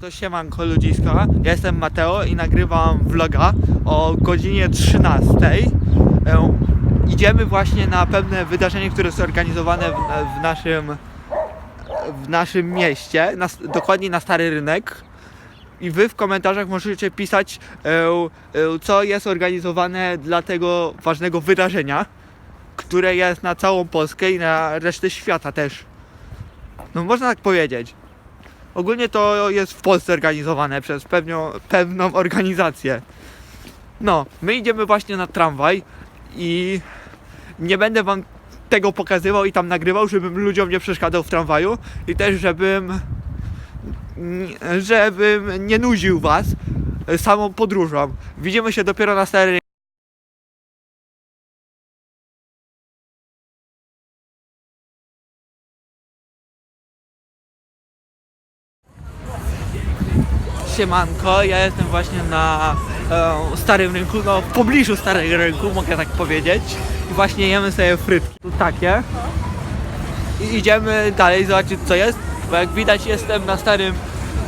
To siemanko ludziska, ja jestem Mateo i nagrywam vloga o godzinie 13. E, Idziemy właśnie na pewne wydarzenie, które jest organizowane w, w naszym w naszym mieście, na, dokładnie na Stary Rynek. I wy w komentarzach możecie pisać, e, e, co jest organizowane dla tego ważnego wydarzenia, które jest na całą Polskę i na resztę świata też. No można tak powiedzieć. Ogólnie to jest w Polsce organizowane przez pewną, pewną organizację. No, my idziemy właśnie na tramwaj i nie będę wam tego pokazywał i tam nagrywał, żebym ludziom nie przeszkadzał w tramwaju i też żebym żebym nie nudził was samą podróżą. Widzimy się dopiero na stary Siemanko, ja jestem właśnie na e, Starym Rynku, no w pobliżu Starego Rynku, mogę tak powiedzieć. I właśnie jemy sobie frytki. Tu takie. I idziemy dalej zobaczyć co jest, bo jak widać jestem na Starym,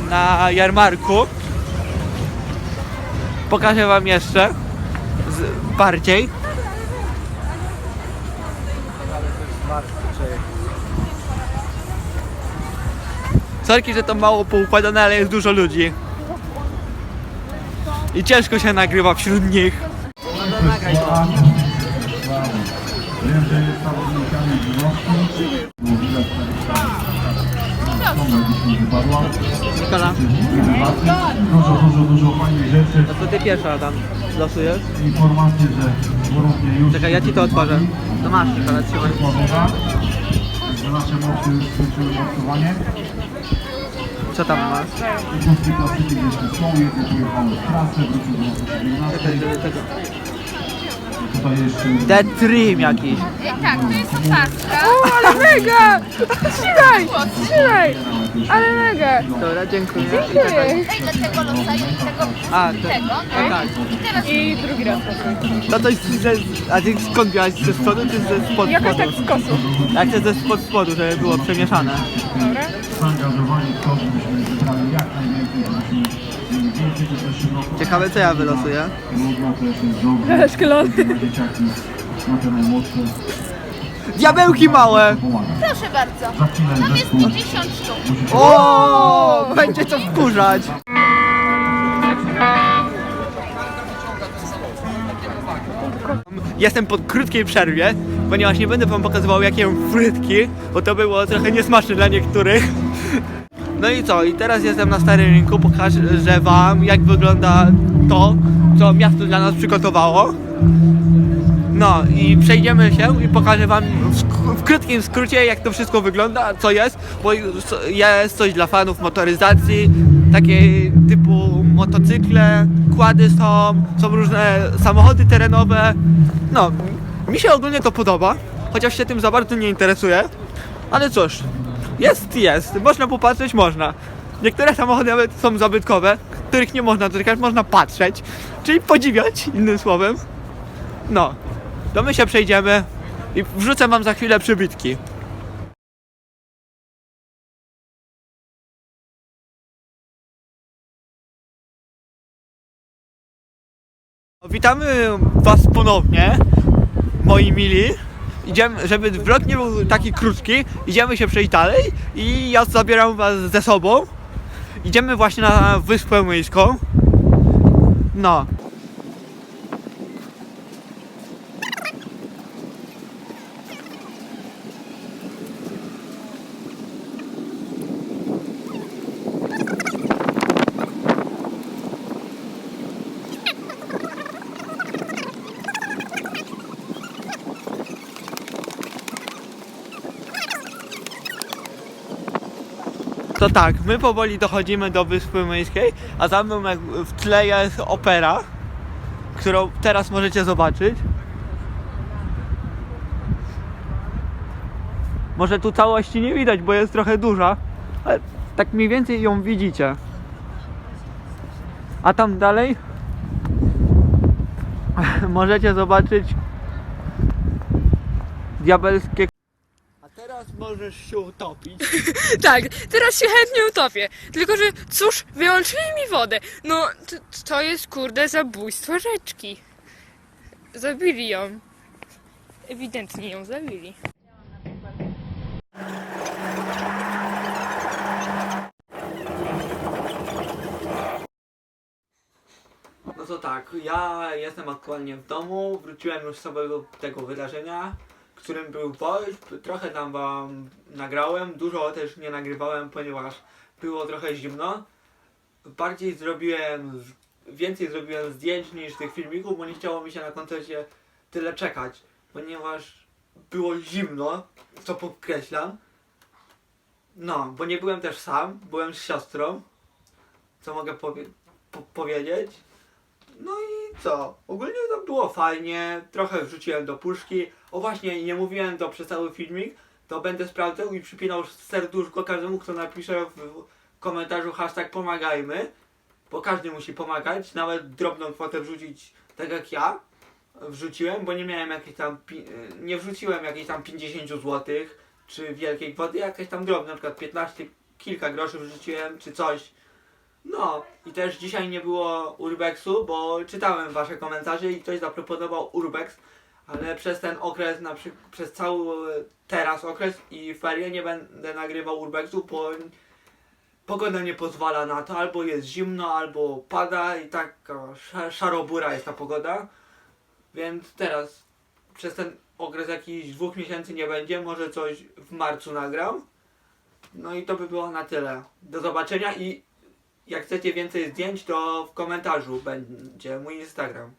na jarmarku. Pokażę wam jeszcze z, bardziej. Sorki, że to mało poukładane, ale jest dużo ludzi. I ciężko się nagrywa wśród nich. Wiem, że jest zawodnikami tak. Nikola, Dużo, dużo, dużo fajnych rzeczy. to ty pierwsza tam losujesz. Informacje, że już... Czekaj, ja ci to otworzę. No masz, Nikola, trzymaj. Że nasze mocy już skończyły. Co tam masz? I polskie klasyki jeszcze są. Jedne pojechały w trasę, wrócił do nas Czekaj, 17. Dead Dream jakiś. Tak, to jest paska. O, ale mega! Trzymaj! Trzymaj! Ale mega! Dobra, dziękuję. Dziękuję. Ej, dlaczego losa i tego A, to, tego? no tak. I teraz I drugi raz To coś ze, a ty skąd miałeś? Ze spodu czy ze spod Jakoś spodu? tak z kosu. Ja chcę ze spod spodu, żeby było przemieszane. Dobra. zaangażowani w to, żebyśmy zebrali jak najwięcej, Ciekawe co ja wylosuję. Szklony. Diabełki małe! Proszę bardzo. Tam jest zespół 50 sztuk. O, będzie co wkurzać. Jestem po krótkiej przerwie, ponieważ nie będę wam pokazywał jakie frytki, bo to było trochę niesmaczne dla niektórych. No i co? I teraz jestem na Starym Rynku, pokażę wam jak wygląda to, co miasto dla nas przygotowało. No i przejdziemy się i pokażę wam w, w krótkim skrócie jak to wszystko wygląda, co jest, bo jest coś dla fanów motoryzacji, takie typu motocykle, kłady są, są różne samochody terenowe. No, mi się ogólnie to podoba, chociaż się tym za bardzo nie interesuję, ale cóż, jest, jest, można popatrzeć, można. Niektóre samochody nawet są zabytkowe, których nie można dotykać, można patrzeć, czyli podziwiać, innym słowem. No, to my się przejdziemy i wrzucę wam za chwilę przybitki. Witamy was ponownie, moi mili. Idziemy, żeby vlog nie był taki krótki, idziemy się przejść dalej i ja zabieram was ze sobą. Idziemy właśnie na Wyspę Myjską. No, To tak, my powoli dochodzimy do Wyspy Myjskiej, a za mną w tle jest opera, którą teraz możecie zobaczyć. Może tu całości nie widać, bo jest trochę duża, ale tak mniej więcej ją widzicie. A tam dalej możecie zobaczyć diabelskie. Możesz się utopić. Tak, teraz się chętnie utopię. Tylko, że cóż, wyłączyli mi wodę. No, to, to jest kurde zabójstwo rzeczki. Zabili ją. Ewidentnie ją zabili. No to tak, ja jestem aktualnie w domu, wróciłem już z samego tego wydarzenia, którym był WOŚP, trochę tam wam nagrałem, dużo też nie nagrywałem, ponieważ było trochę zimno. Bardziej zrobiłem, więcej zrobiłem zdjęć niż tych filmików, bo nie chciało mi się na koncercie tyle czekać, ponieważ było zimno, co podkreślam. No, bo nie byłem też sam, byłem z siostrą, co mogę powie- po- powiedzieć. No i co? Ogólnie to było fajnie, trochę wrzuciłem do puszki. O właśnie, nie mówiłem to przez cały filmik, to będę sprawdzał i przypinał serduszko każdemu, kto napisze w komentarzu hashtag pomagajmy, bo każdy musi pomagać, nawet drobną kwotę wrzucić, tak jak ja wrzuciłem, bo nie miałem jakiejś tam, nie wrzuciłem jakiejś tam 50 zł, czy wielkiej kwoty, jakieś tam drobne, na przykład 15, kilka groszy wrzuciłem, czy coś. No i też dzisiaj nie było Urbexu, bo czytałem wasze komentarze i ktoś zaproponował Urbex, ale przez ten okres, na przykład przez cały teraz okres i ferie nie będę nagrywał Urbexu, bo pogoda nie pozwala na to, albo jest zimno, albo pada i tak sza- szarobura jest ta pogoda, więc teraz przez ten okres jakichś dwóch miesięcy nie będzie, może coś w marcu nagram. No i to by było na tyle. Do zobaczenia i jak chcecie więcej zdjęć, to w komentarzu będzie mój Instagram.